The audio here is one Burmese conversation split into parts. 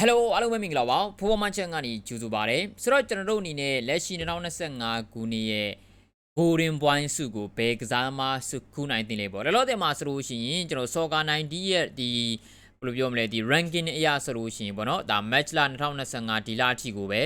Hello အားလုံးပဲမင်္ဂလာပါဖိုးပေါ်မချန်ကနေကြိုဆိုပါရစေဆိုတော့ကျွန်တော်တို့အနေနဲ့လက်ရှိ2025ခုနှစ်ရဲ့ Golden Point စုကိုဘယ်ကစားမစုခုနိုင်တင်လဲပေါ့လောလောဆယ်မှာဆိုလို့ရှိရင်ကျွန်တော် Soccer 90ရဲ့ဒီဘယ်လိုပြောမလဲဒီ ranking အရာဆိုလို့ရှိရင်ပေါ့နော်ဒါ match လာ2025ဒီလအထိကိုပဲ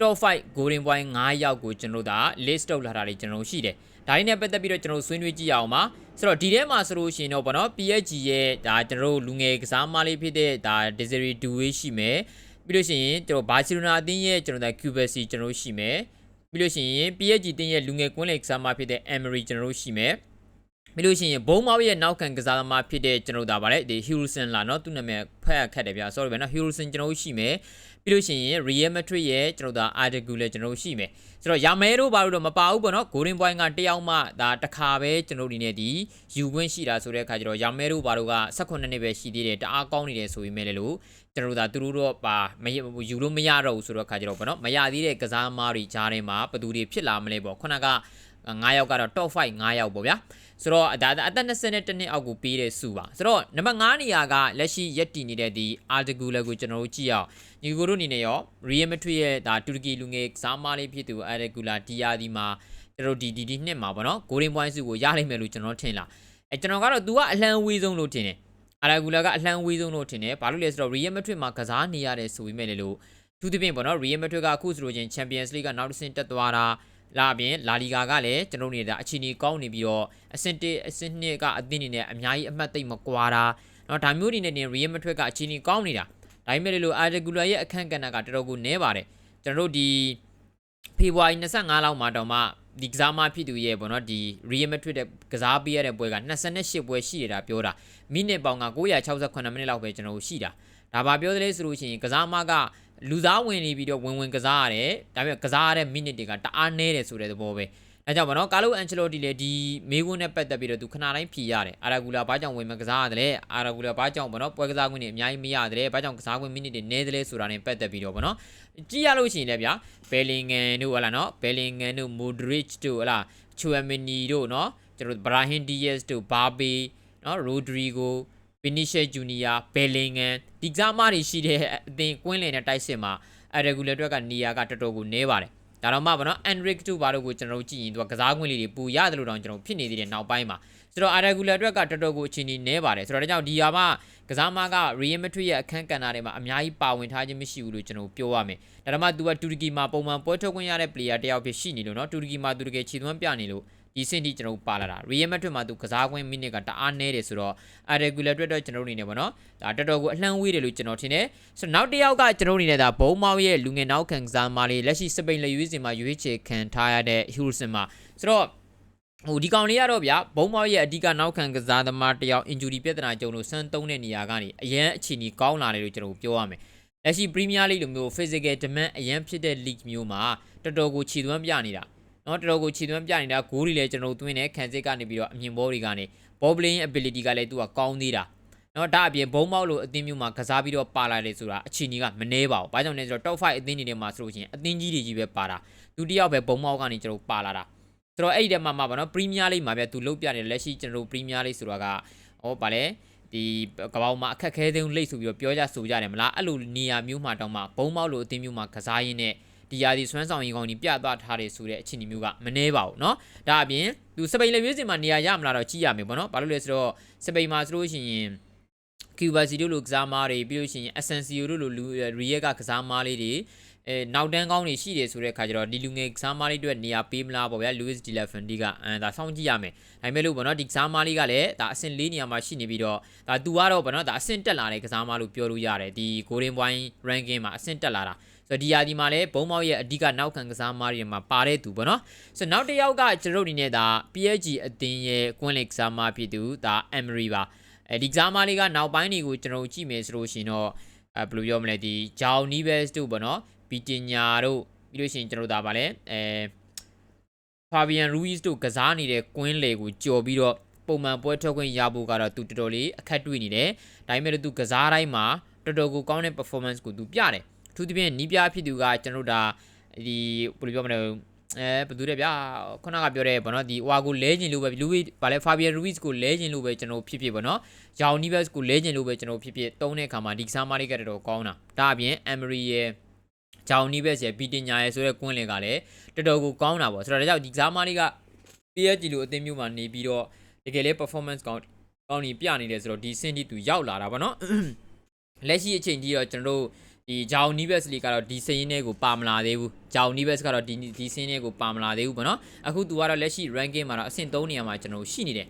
top 5 golden point 9ယောက်ကိုကျွန်တော်တို့ဒါ list ထုတ်လာတာတွေကျွန်တော်တို့ရှိတယ်ဒါတွေနဲ့ပတ်သက်ပြီးတော့ကျွန်တော်တို့ဆွေးနွေးကြည့်အောင်ပါဆိုတော့ဒီထဲမှာဆိုလို့ရှိရင်တော့ဗောနော် PSG ရဲ့ဒါကျွန်တော်တို့လူငယ်ကစားမလေးဖြစ်တဲ့ဒါ Desiree Doué ရှိမယ်ပြီးလို့ရှိရင်ကျွန်တော်ဘာစီလိုနာအသင်းရဲ့ကျွန်တော်တို့ QBC ကျွန်တော်တို့ရှိမယ်ပြီးလို့ရှိရင် PSG အသင်းရဲ့လူငယ်ကွင်းလေကစားမဖြစ်တဲ့ Emery ကျွန်တော်တို့ရှိမယ်ပြီးလို့ရှိရင်ဘုံမောက်ရဲ့နောက်ခံကစားသမားဖြစ်တဲ့ကျွန်တော်တို့ဒါပါလေဒီ Hurricane လာเนาะသူနာမည်ဖတ်ရခက်တယ်ဗျာ sorry ဗျာเนาะ Hurricane ကျွန်တော်တို့ရှိမယ် ပြီးလို့ရှိရင် Real Madrid ရဲ့ကျွန်တော်တို့ Article လည်းကျွန်တော်တို့ရှိမယ်ဆိုတော့ယာမဲတို့ဘာလို့တော့မပါဘူးပေါ့နော် Golden Point ကတယောက်မှဒါတစ်ခါပဲကျွန်တော်တို့ဒီနေ့ဒီယူခွင့်ရှိတာဆိုတဲ့အခါကျတော့ယာမဲတို့ဘာလို့က18နှစ်ပဲရှိသေးတယ်တအားကောင်းနေတယ်ဆိုပေမဲ့လည်းလို့ကျွန်တော်တို့ဒါသူတို့တော့ပါမယူလို့မရတော့ဘူးဆိုတော့အခါကျတော့ပေါ့နော်မရသေးတဲ့ကစားသမားတွေကြားထဲမှာဘယ်သူတွေဖြစ်လာမလဲပေါ့ခုနက 9ယောက်ကတော့ top 5 9ယောက်ပေါ့ဗျာဆိုတော့ဒါအသက်20နှစ်အောက်ကိုပေးတဲ့စုပါဆိုတော့နံပါတ်9နေရာကလက်ရှိရက်တည်နေတဲ့ဒီ Article ကိုကျွန်တော်တို့ကြည့်အောင်ညီကိုတို့အနေနဲ့ရော Real Madrid ရဲ့ဒါတူရကီလူငယ်ကစားမလေးဖြစ်သူ Article ဒီယာဒီမှာကျွန်တော်ဒီဒီဒီနှစ်မှာပေါ့နော် Golden Point စုကိုရနိုင်မယ်လို့ကျွန်တော်ထင်လားအဲကျွန်တော်ကတော့ तू ကအလှမ်းဝေးဆုံးလို့ထင်တယ်အာရာဂူလာကအလှမ်းဝေးဆုံးလို့ထင်တယ်ဘာလို့လဲဆိုတော့ Real Madrid မှာကစားနေရတဲ့ဆိုပေမဲ့လည်းလို့သူသဖြင့်ပေါ့နော် Real Madrid ကအခုဆိုလို့ချင်း Champions League ကနောက်တစ်ဆင့်တက်သွားတာ လာပြင်လာလီဂါကလည်းကျွန်တော်နေတာအခြေအနေကောင်းနေပြီးတော့အဆင့်1အဆင့်2ကအသင်းနေနဲ့အများကြီးအမှတ်သိမ့်မကွာတာเนาะဒါမျိုးတွေနဲ့နေ Real Madrid ကအခြေအနေကောင်းနေတာဒါပေမဲ့လို့ Articular ရဲ့အခန့်ကဏ္ဍကတော်တော်ကိုနည်းပါတယ်ကျွန်တော်တို့ဒီဖေဖော်ဝါရီ25လောက်မှာတော့မှဒီကစားမဖြစ်သူရဲ့ပေါ့နော်ဒီ Real Madrid တဲ့ကစားပေးရတဲ့ပွဲက28ပွဲရှိနေတာပြောတာမိနစ်ပေါင်က968မိနစ်လောက်ပဲကျွန်တော်တို့ရှိတာဒါပါပြောသလဲဆိုလို့ရှိရင်ကစားမက လူသားဝင်နေပြီးတော့ဝင်ဝင်ကစားရတယ်ဒါပေမဲ့ကစားရတဲ့မိနစ်တွေကတအားနည်းတယ်ဆိုတဲ့သဘောပဲဒါကြောင့်ဗောနော်ကာလိုအန်ချယ်လိုတီလည်းဒီမေးခွန်းနဲ့ပတ်သက်ပြီးတော့သူခဏတိုင်းဖြေရတယ်အာရာဂူလာဘာကြောင့်ဝင်မကစားရတယ်လဲအာရာဂူလာဘာကြောင့်ဗောနော်ပွဲကစားခွင့်တွေအများကြီးမရတယ်လဲဘာကြောင့်ကစားခွင့်မိနစ်တွေနည်းတယ်လဲဆိုတာနဲ့ပတ်သက်ပြီးတော့ဗောနော်ကြည့်ရလို့ရှိရင်လည်းဗျာဘယ်လင်ဂန်တို့ဟလာနော်ဘယ်လင်ဂန်တို့မိုဒရစ်တို့ဟလာချူအမီနီတို့နော်ကျွန်တော်ဘရာဟင်ဒီယက်စ်တို့ဘာဘေနော်ရိုဒရီဂို ဗီနီရှယ်ဂျူနီယာဘယ်လင်ဂန်ဒီကစားမတွေရှိတဲ့အသင်ကွင်းလင်နဲ့တိုက်စစ်မှာအရဂူလာတွေကနေရာကတော်တော်ကိုနည်းပါတယ်ဒါတော့မှဗောနော် Enric တို့ဘာလို့ကိုကျွန်တော်တို့ကြည့်ရင်သူကကစားခွင့်လေးတွေပူရတယ်လို့တောင်ကျွန်တော်ဖြစ်နေသေးတယ်နောက်ပိုင်းမှာဆိုတော့ Arregula အတွက်ကတော်တော်ကိုအချိန်ကြီးနည်းပါတယ်ဆိုတော့ဒါကြောင့်ဒီဟာမှကစားမက Real Madrid ရဲ့အခန်းကဏ္ဍတွေမှာအများကြီးပါဝင်ထားခြင်းမရှိဘူးလို့ကျွန်တော်ပြောရမယ်ဒါတော့မှ तू ကတူရကီမှာပုံမှန်ပွဲထုတ်ခွင့်ရတဲ့ player တယောက်ဖြစ်ရှိနေလို့နော်တူရကီမှာသူတကယ်ခြေသွမ်းပြနေလို့ ဒီစင်တီကျွန်တော်ပါလာတာ Real Madrid မှာသူကစားခွင့်မိနစ်ကတအားနည်းတယ်ဆိုတော့ Arregula အတွက်တော့ကျွန်တော်အနေနဲ့ပေါ့နော်ဒါတော်တော်ကိုအလှမ်းဝေးတယ်လို့ကျွန်တော်ထင်တယ်ဆိုတော့နောက်တစ်ယောက်ကကျွန်တော်အနေနဲ့ဒါဘုံမောင်ရဲ့လူငယ်နောက်ခံကစားမလေးလက်ရှိစပိန်လက်ရွေးစင်မှာရွေးချယ်ခံထားရတဲ့ Hurricane မှာဆိုတော့ဟိုဒီကောင်လေးကတော့ဗျာဘုံမောက်ရဲ့အဓိကနောက်ခံကစားသမားတယောက် injury ပြဿနာကြုံလို့ဆန်းသုံးတဲ့နေရာကနေအရန်အခြေအနေကောင်းလာတယ်လို့ကျွန်တော်ပြောရမယ်။လက်ရှိ Premier League လိုမျိုး physical demand အရန်ဖြစ်တဲ့ league မျိုးမှာတော်တော်ကိုခြေသွမ်းပြနေတာ။ နော်တော်တော်ကိုခြေသွမ်းပြနေတာဂိုးတွေလည်းကျွန်တော်သွင်းတဲ့ခံစစ်ကနေပြီးတော့အမြင်ဘောတွေကနေ ball playing ability ကလည်းသူကကောင်းသေးတာ။နော်ဒါအပြင်ဘုံမောက်လို့အသင်းမျိုးမှာကစားပြီးတော့ပါလာတယ်ဆိုတာအခြေအနေကမနှဲပါဘူး။ဘာကြောင့်လဲဆိုတော့ top 5အသင်းတွေထဲမှာဆိုလို့ရှိရင်အသင်းကြီးတွေကြီးပဲပါတာ။ဒုတိယပဲဘုံမောက်ကနေကျွန်တော်ပါလာတာ။ဆိုတော့အဲ့ဒီထဲမှာမှာပါနော်ပရီးမီးယားလိမှာပြသူလုတ်ပြနေလက်ရှိကျွန်တော်တို့ပရီးမီးယားလိဆိုတာကဟောဗာလဲဒီကပောင်မှာအခက်ခဲဆုံးလိတ်ဆိုပြီးတော့ပြောကြဆိုကြတယ်မလားအဲ့လိုနေရာမျိုးမှာတောင်မှဘုံမောက်လိုအသင်းမျိုးမှာကစားရင်းနဲ့ ဒီယာဒီဆွမ်းဆောင်ရင်ကောင်းကြီးပြသွားထားတယ်ဆိုတဲ့အခြေအနေမျိုးကမနှဲပါဘူးเนาะဒါအပြင်သူစပိန်လေမျိုးစင်မှာနေရာရမလားတော့ကြည့်ရမယ်ပေါ့နော်ဘာလို့လဲဆိုတော့စပိန်မှာဆိုလို့ရှိရင်ကျူဘာစီတို့လိုကစားမားတွေပြီးလို့ရှိရင် Asensio တို့လိုလူရီယက်ကကစားမားလေးတွေ အဲနောက်တန်းကောင်းတွေရှိတယ်ဆိုတဲ့ခါကျတော့ဒီလူငယ်ကစားမားလေးတွေနေရာပေးမလားပေါ့ဗျာ Luis De La Fuente ကအဲဒါစောင့်ကြည့်ရမယ်ဒါပေမဲ့လို့ပေါ့နော်ဒီကစားမားလေးကလည်းဒါအဆင့်၄နေရာမှာရှိနေပြီးတော့ဒါသူကတော့ပေါ့နော်ဒါအဆင့်တက်လာတဲ့ကစားမားလို့ပြောလို့ရတယ်ဒီ Golden Point ranking မှာအဆင့်တက်လာတာဆိုတော့ဒီယာဒီမှာလည်းဘုံမောက်ရဲ့အဓိကနောက်ခံကစားမားတွေမှာပါတဲ့သူပေါ့နော်ဆိုတော့နောက်တစ်ယောက်ကကျွန်တော်တို့အနေနဲ့ဒါ PSG အသင်းရဲ့ကွင်းလေကစားမားဖြစ်သူဒါ Emery ပါအဲဒီကစားမားလေးကနောက်ပိုင်းတွေကိုကျွန်တော်ကြည့်မယ်ဆိုလို့ရှိရင်တော့အဲဘယ်လိုပြောမလဲဒီ Jao Neves တို့ပေါ့နော် ဘီတင်ညာတို့ပြီးလို့ရှိရင်ကျွန်တော်တို့ဒါပါလဲအဲ Fabian Ruiz တို့ကစားနေတဲ့ကွင်းလေကိုကြော်ပြီးတော့ပုံမှန်ပွဲထွက်ခွင့်ရဖို့ကတော့သူတော်တော်လေးအခက်တွေ့နေတယ်ဒါပေမဲ့သူကစားတိုင်းမှာတော်တော်ကိုကောင်းတဲ့ performance ကိုသူပြတယ်ထူးသဖြင့်နီးပြဖြစ်သူကကျွန်တော်တို့ဒါဒီဘယ်လိုပြောမလဲအဲဘယ်သူလဲဗျာခုနကပြောတဲ့ဗောနော်ဒီဟွာကိုလဲကျင်လို့ပဲလူဝီဗာလဲဖာဘီယန်ရူဝစ်ကိုလဲကျင်လို့ပဲကျွန်တော်ဖြစ်ဖြစ်ဗောနော်ဂျောင်နီဘက်ကိုလဲကျင်လို့ပဲကျွန်တော်ဖြစ်ဖြစ်တုံးတဲ့အခါမှာဒီကစားမလေးကတော်တော်ကောင်းတာဒါအပြင်အမ်မရီရဲ့ ဂျောင်နီဘက်ရဲ့ဘီတင်ညာရဲ့ဆိုတဲ့ကွင်းလင်ကလည်းတော်တော်ကိုကောင်းတာဗောဆိုတော့ဒါကြောင့်ဒီကစားမလေးက PSG လို့အသင်းမျိုးမှာနေပြီးတော့တကယ်လေး performance ကောင်းကောင်းနေပြနေတယ်ဆိုတော့ဒီစင်တီသူရောက်လာတာဗောနော်လက်ရှိအချိန်ကြီးတော့ကျွန်တော်တို့ဒီဂျောင်နီဘက်စ်လီကတော့ဒီစင်းလေးကိုပါမလာသေးဘူးဂျောင်နီဘက်စ်ကတော့ဒီဒီစင်းလေးကိုပါမလာသေးဘူးပေါ့နော်အခုသူကတော့လက်ရှိ ranking မှာတော့အဆင့်3နေရာမှာကျွန်တော်တို့ရှိနေတယ်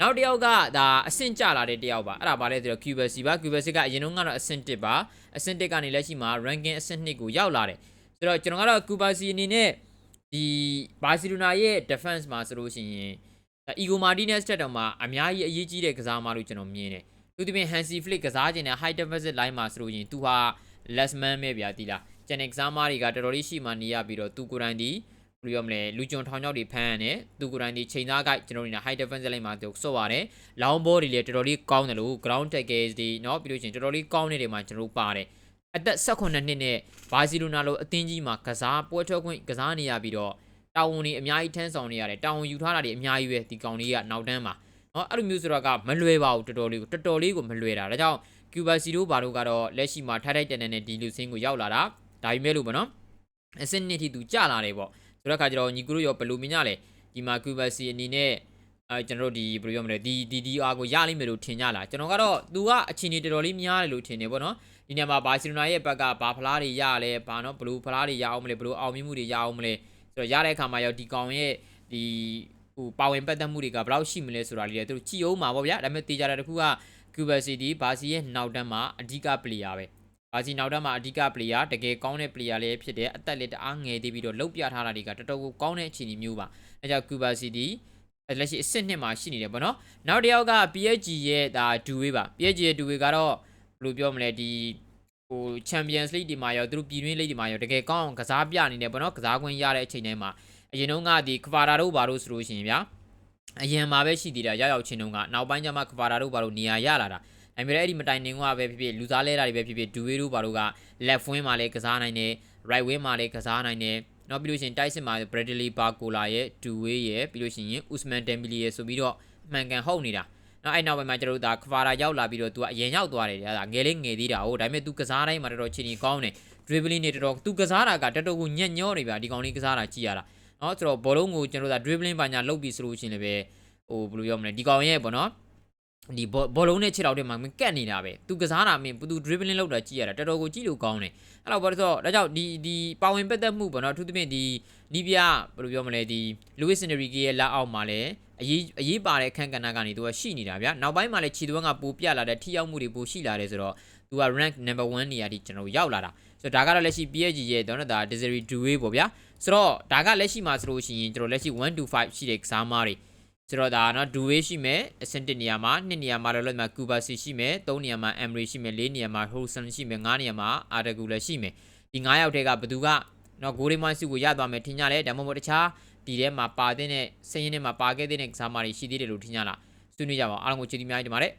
နောက်တစ်ယောက်ကဒါအဆင့်ကျလာတဲ့တစ်ယောက်ပါအဲ့ဒါပါလဲဆိုတော့ QBC ပါ QBC ကအရင်တုန်းကတော့အဆင့်1ပါအဆင့်1ကနေလက်ရှိမှာ ranking အဆင့်2ကိုရောက်လာတယ်ဆိုတော့ကျွန်တော်ကတော့ QBC အနေနဲ့ဒီဘာစီလိုနာရဲ့ defense မှာဆိုလို့ရှိရင် Ego Martinez တက်တော့မှအများကြီးအရေးကြီးတဲ့ကစားမလို့ကျွန်တော်မြင်တယ်သူတပင် Hansi Flick ကစားခြင်းနဲ့ high defensive line မှာဆိုလို့ရင်သူဟာ less man ပဲဗျာတီလားကျန်တဲ့ကစားမတွေကတော်တော်လေးရှိမှနေရပြီးတော့သူကိုယ်တိုင်ဒီဘယ် လိုပြောမလဲလူကြုံထောင်ချောက်တွေဖမ်းရတယ်သူကိုယ်တိုင်ဒီချိန်သားကိုက်ကျွန်တော်တို့နေ high defensive line မှာသူစော့ပါတယ် long ball တွေလည်းတော်တော်လေးကောင်းတယ်လို့ ground tackles တွေเนาะပြီးလို့ရှိရင်တော်တော်လေးကောင်းနေတယ်မှာကျွန်တော်တို့ပါတယ်အသက်18နှစ်နဲ့ဘာစီလိုနာလိုအသင်းကြီးမှာကစားပွဲထွက်ခွင့်ကစားနေရပြီးတော့တာဝန်တွေအများကြီးထမ်းဆောင်နေရတယ်တာဝန်ယူထားတာတွေအများကြီးပဲဒီကောင်လေးကနောက်တန်းမှာเนาะအဲ့လိုမျိုးဆိုတော့ကမလွယ်ပါဘူးတော်တော်လေးကိုတော်တော်လေးကိုမလွယ်တာဒါကြောင့် ကျူဘာစီတို့ဘာတို့ကတော့လက်ရှိမှာထိုက်ထိုက်တန်တန်နဲ့ဒီလူစင်းကိုရောက်လာတာဒါပေမဲ့လို့ဗောနော်အစနစ်ထိသူကြလာတယ်ပေါ့ ဆိုတော့ခါကျတော့ညီကူတို့ရောဘယ်လိုမြင်ကြလဲဒီမှာကျူဘာစီအနေနဲ့အဲကျွန်တော်တို့ဒီဘယ်လိုပြောမလဲဒီ DDR ကိုရလိမ့်မယ်လို့ထင်ကြလားကျွန်တော်ကတော့သူကအချိန်ကြီးတော်တော်လေးများတယ်လို့ထင်တယ်ဗောနော်ဒီနေရာမှာဘာစီလိုနာရဲ့ဘက်ကဘာဖလားတွေရလဲဘာနော်ဘလူးဖလားတွေရအောင်မလဲဘလူးအောင်မြင်မှုတွေရအောင်မလဲဆိုတော့ရတဲ့အခါမှာရောဒီကောင်ရဲ့ဒီဟိုပါဝင်ပတ်သက်မှုတွေကဘယ်လောက်ရှိမလဲဆိုတာလေးတွေသူတို့ကြည့်အောင်ပါဗောဗျာဒါပေမဲ့တေးကြတာတခုက Cuba City ဘာစီရဲ့နောက်တန်းမှာအဓိက player ပဲ ဘာစီနောက်တန်းမှာအဓိက player တကယ်ကောင်းတဲ့ player လေးဖြစ်တယ်အသက်လည်းတအားငယ်သေးပြီးတော့လောက်ပြထားတာတွေကတော်တော်ကိုကောင်းတဲ့အခြေအနေမျိုးပါအဲကြောင့် Cuba City လက်ရှိအဆင့်နှစ်မှာရှိနေတယ်ပေါ့နော်နောက်တစ်ယောက်က PSG ရဲ့ဒါဒူဝေးပါ PSG ရဲ့ဒူဝေးကတော့ဘယ်လိုပြောမလဲဒီဟို Champions League ဒီမှာရောသူတို့ပြည်တွင်း League ဒီမှာရောတကယ်ကောင်းအောင်ကစားပြနေတယ်ပေါ့နော်ကစားခွင့်ရတဲ့အချိန်တိုင်းမှာအရင်တုန်းကဒီ Kvara တို့ဘာလို့ဆိုလို့ရှိရင်ဗျာအရင်မှာပဲရှိသေးတာရောက်ရောက်ချင်းတုန်းကနောက်ပိုင်းကျမှ Kvara တို့ဘာလို့နေရာရလာတာ ဒါပေမဲ့အဲ့ဒီမတိုင်နေကပဲဖြစ်ဖြစ်လူသားလဲတာတွေပဲဖြစ်ဖြစ်ဒူဝေးတို့ဘာလို့က left wing မှာလည်းကစားနိုင်တယ် right wing မှာလည်းကစားနိုင်တယ်နောက်ပြီးလို့ရှိရင်တိုက်စစ်မှာ Bradley Barcola ရဲ့ဒူဝေးရဲ့ပြီးလို့ရှိရင် Usman Dembele ရဲ့ဆိုပြီးတော့အမှန်ကန်ဟုတ်နေတာနောက်အဲ့နောက်ပိုင်းမှာကျွန်တော်တို့ဒါ Kvara ရောက်လာပြီးတော့သူကအရင်ရောက်သွားတယ်ဒါငယ်လေးငယ်သေးတာဟုတ်ဒါပေမဲ့သူကစားတိုင်းမှာတော်တော်ချီနီကောင်းတယ် dribbling တွေတော်တော်သူကစားတာကတော်တော်ကိုညံ့ညောနေဗျာဒီကောင်လေးကစားတာကြည့်ရတာနော်ဆိုတော့ဘောလုံးကိုကျွန်တော်တို့ဒါ dribbling ဘာညာလုပ်ပြီးဆိုလို့ရှိရင်လည်းပဲဟိုဘယ်လိုပြောမလဲဒီကောင်ရဲ့ပေါ့နော် ဒီဘောလုံးနဲ့ခြေထောက်တွေမှာမကတ်နေတာပဲသူကစားတာမင်းသူ dribbling လုပ်တာကြည့်ရတာတော်တော်ကိုကြည့်လို့ကောင်းတယ်အဲ့တော့ဘာလို့ဆိုတော့ဒါကြောင့်ဒီဒီပါဝင်ပတ်သက်မှုပေါ့နော်အထူးသဖြင့်ဒီနီးပြဘယ်လိုပြောမလဲဒီ Luis Enrique ရဲ့လက်အောက်မှာလည်းအရေးအရေးပါတဲ့အခန်းကဏ္ဍကနေသူကရှိနေတာဗျာနောက်ပိုင်းမှာလည်းခြေသွန်းကပိုပြလာတဲ့ထိရောက်မှုတွေပိုရှိလာတယ်ဆိုတော့သူက rank number 1နေရာထိကျွန်တော်ရောက်လာတာဆိုတော့ဒါကတော့လက်ရှိ PSG ရဲ့တော့နော်ဒါ Desiree Doué ပေါ့ဗျာဆိုတော့ဒါကလက်ရှိမှာဆိုလို့ရှိရင်ကျွန်တော်လက်ရှိ1 to 5ရှိတဲ့ကစားမားတွေ ဆိုတော့ဒါနော်ဒူဝေးရှိမယ်အဆင့်1နေရာမှာ2နေရာမှာတော့လည်းမှာကူဘာစီရှိမယ်3နေရာမှာအမ်ရီရှိမယ်4နေရာမှာဟိုဆန်ရှိမယ်5နေရာမှာအာတကူလည်းရှိမယ်ဒီ9ယောက်ထဲကဘယ်သူကနော်ဂိုးရီမန်စုကိုရသွားမယ်ထင်ကြလဲဒါမှမဟုတ်တခြားဒီထဲမှာပါတဲ့စင်းရင်းထဲမှာပါခဲ့တဲ့ကစားမတွေရှိသေးတယ်လို့ထင်ကြလားဆွေးနွေးကြပါအောင်အားလုံးကိုကျေးဇူးများတင်ပါတယ်